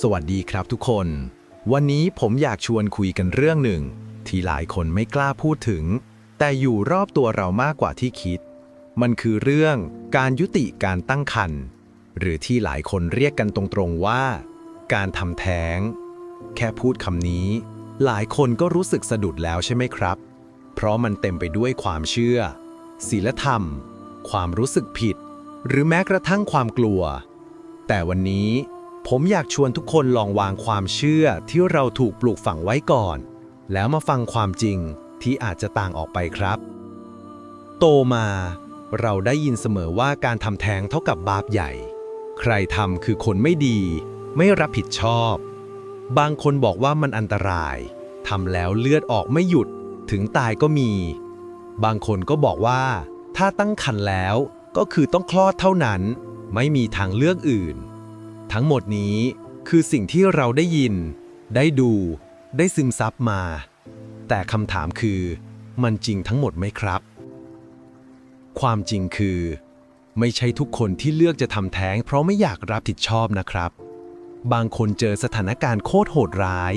สวัสดีครับทุกคน วันนี้ผมอยากชวนคุยกันเรื่องหนึ่ง ที่หลายคนไม่กล้าพูดถึง แต่อยู่รอบตัวเรามากกว่าที่คิด มันคือเรื่องการยุติการตั้งครรภ์หรือที่หลายคนเรียกกันตรงๆว่า การทำแท้ง แค่พูดคำนี้ หลายคนก็รู้สึกสะดุดแล้วใช่ไหมครับ เพราะมันเต็มไปด้วยความเชื่อศีลธรรม ความรู้สึกผิด หรือแม้กระทั่งความกลัว แต่วันนี้ ผมอยากชวนทุกคนลองวางความเชื่อที่เราถูกปลูกฝังไว้ก่อน แล้วมาฟังความจริงที่อาจจะต่างออกไปครับ โตมา เราได้ยินเสมอว่าการทำแท้งเท่ากับบาปใหญ่ ใครทำคือคนไม่ดี ไม่รับผิดชอบ บางคนบอกว่ามันอันตรายทำแล้วเลือดออกไม่หยุด ถึงตายก็มี บางคนก็บอกว่า ถ้าตั้งครรภ์แล้วก็คือต้องคลอดเท่านั้น ไม่มีทางเลือกอื่น ทั้งหมดนี้คือสิ่งที่เราได้ยิน ได้ดู ได้ซึมซับมา แต่คำถามคือ มันจริงทั้งหมดไหมครับ ความจริงคือ ไม่ใช่ทุกคนที่เลือกจะทำแท้ง เพราะไม่อยากรับผิดชอบนะครับ บางคนเจอสถานการณ์โคตรโหดร้าย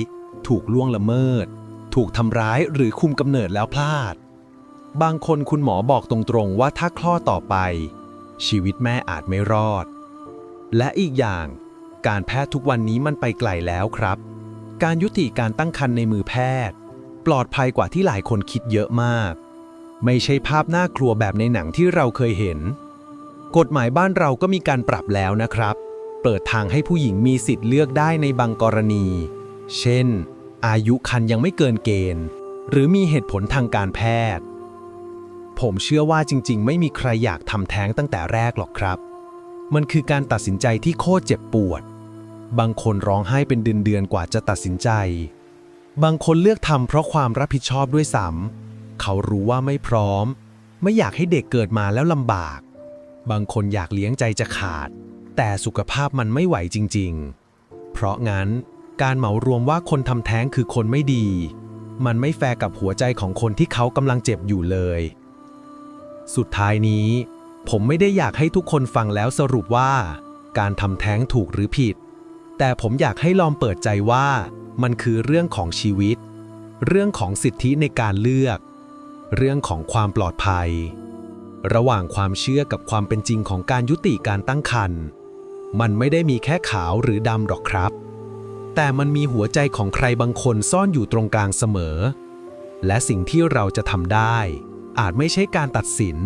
ถูกล่วงละเมิด ถูกทำร้ายหรือคุมกำเนิดแล้วพลาด บางคนคุณหมอบอกตรงๆว่าถ้าคลอดต่อไป ชีวิตแม่อาจไม่รอด และอีกอย่าง การแพทย์ทุกวันนี้มันไปไกลแล้วครับ การยุติการตั้งครรภ์ในมือแพทย์ ปลอดภัยกว่าที่หลายคนคิดเยอะมาก ไม่ใช่ภาพน่ากลัวแบบในหนังที่เราเคยเห็น กฎหมายบ้านเราก็มีการปรับแล้วนะครับ เปิดทางให้ผู้หญิงมีสิทธิ์เลือกได้ในบางกรณี เช่น อายุคันยังไม่เกินเกณฑ์ หรือมีเหตุผลทางการแพทย์ ผมเชื่อว่าจริง ๆ ไม่มีใครอยากทำแท้งตั้งแต่แรกหรอกครับ มันคือการตัดสินใจที่โคตรเจ็บปวด บางคนร้องไห้เป็นเดือนๆกว่าจะตัดสินใจ บางคนเลือกทำเพราะความรับผิดชอบด้วยซ้ำเขารู้ว่าไม่พร้อม ไม่อยากให้เด็กเกิดมาแล้วลำบาก บางคนอยากเลี้ยงใจจะขาด แต่สุขภาพมันไม่ไหวจริง ๆ เพราะงั้นการเหมารวมว่าคนทำแท้งคือคนไม่ดี มันไม่แฟร์กับหัวใจของคนที่เขากำลังเจ็บอยู่เลย สุดท้ายนี้ ผมไม่ได้อยากให้ทุกคนฟังแล้วสรุปว่า การทำแท้งถูกหรือผิด แต่ผมอยากให้ลองเปิดใจว่า มันคือเรื่องของชีวิต เรื่องของสิทธิในการเลือก เรื่องของความปลอดภัย ระหว่างความเชื่อกับความเป็นจริงของการยุติการตั้งครรภ์มันไม่ได้มีแค่ขาวหรือดำหรอกครับ แต่มันมีหัวใจของใครบางคนซ่อนอยู่ตรงกลางเสมอ และสิ่งที่เราจะทำได้ อาจไม่ใช่การตัดสิน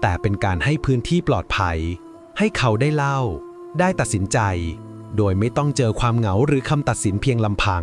แต่เป็นการให้พื้นที่ปลอดภัย ให้เขาได้เล่า ได้ตัดสินใจ โดยไม่ต้องเจอความเหงาหรือคำตัดสินเพียงลำพัง